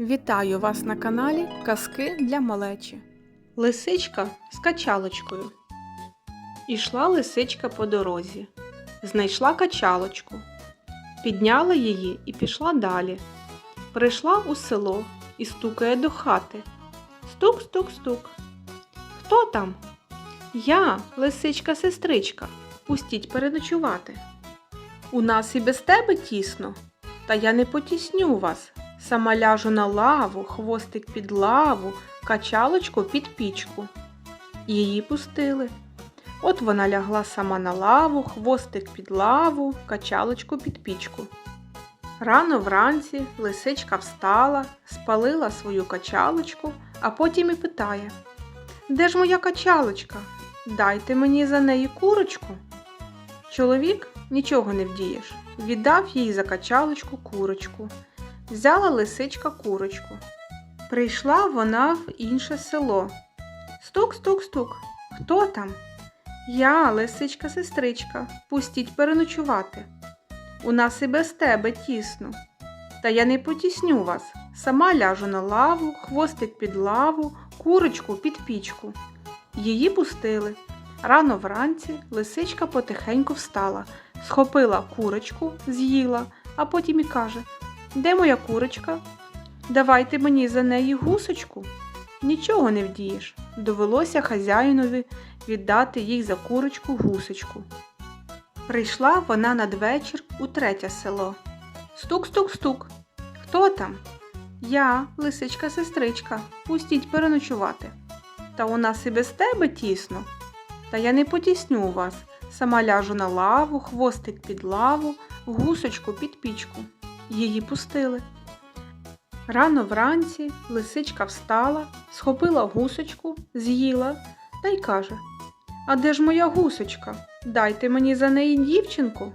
Вітаю вас на каналі Казки для малечі. Лисичка з качалочкою. Ішла лисичка по дорозі. Знайшла качалочку. Підняла її і пішла далі. Прийшла у село і стукає до хати. Стук, стук, стук. Хто там? Я, лисичка-сестричка. Пустіть переночувати. У нас і без тебе тісно, та я не потісню вас. Сама ляжу на лаву, хвостик під лаву, качалочку під пічку. Її пустили. От вона лягла сама на лаву, хвостик під лаву, качалочку під пічку. Рано вранці лисичка встала, спалила свою качалочку, а потім і питає: Де ж моя качалочка? Дайте мені за неї курочку. Чоловік нічого не вдієш, віддав їй за качалочку курочку. Взяла лисичка курочку. Прийшла вона в інше село. Стук, стук, стук. Хто там? Я, лисичка сестричка, пустіть переночувати. У нас і без тебе тісно. Та я не потісню вас. Сама ляжу на лаву, хвостик під лаву, курочку під пічку. Її пустили. Рано вранці лисичка потихеньку встала, схопила курочку, з'їла, а потім і каже Де моя курочка? Давайте мені за неї гусочку. Нічого не вдієш. Довелося хазяїнові віддати їй за курочку гусочку. Прийшла вона надвечір у третє село. Стук-стук-стук. Хто там? Я, лисичка-сестричка, пустіть переночувати. Та у нас і без тебе тісно. Та я не потісню вас. Сама ляжу на лаву, хвостик під лаву, гусочку під пічку. Її пустили. Рано вранці лисичка встала, схопила гусочку, з'їла та й каже А де ж моя гусочка? Дайте мені за неї дівчинку.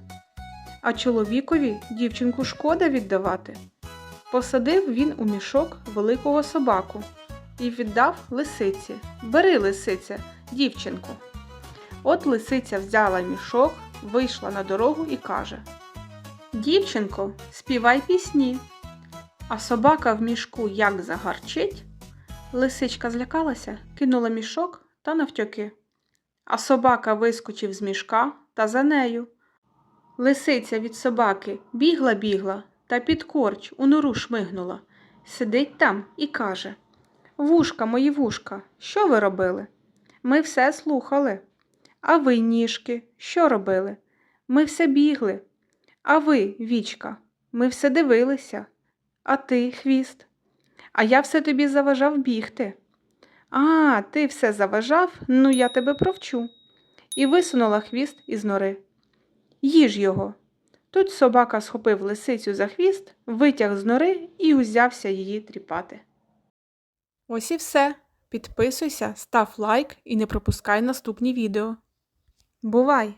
А чоловікові дівчинку шкода віддавати. Посадив він у мішок великого собаку і віддав лисиці. Бери, лисиця, дівчинку. От лисиця взяла мішок, вийшла на дорогу і каже Дівчинко, співай пісні. А собака в мішку як загарчить. Лисичка злякалася, кинула мішок та навтьоки. А собака вискочив з мішка та за нею. Лисиця від собаки бігла-бігла та під корч у нору шмигнула. Сидить там і каже Вушка, мої вушка, що ви робили? Ми все слухали. А ви, ніжки, що робили? Ми все бігли. А ви, вічка, ми все дивилися. А ти, хвіст? А я все тобі заважав бігти. А, ти все заважав, ну я тебе провчу. І висунула хвіст із нори. Їж його. Тут собака схопив лисицю за хвіст, витяг з нори і узявся її тріпати. Ось і все. Підписуйся, став лайк і не пропускай наступні відео. Бувай!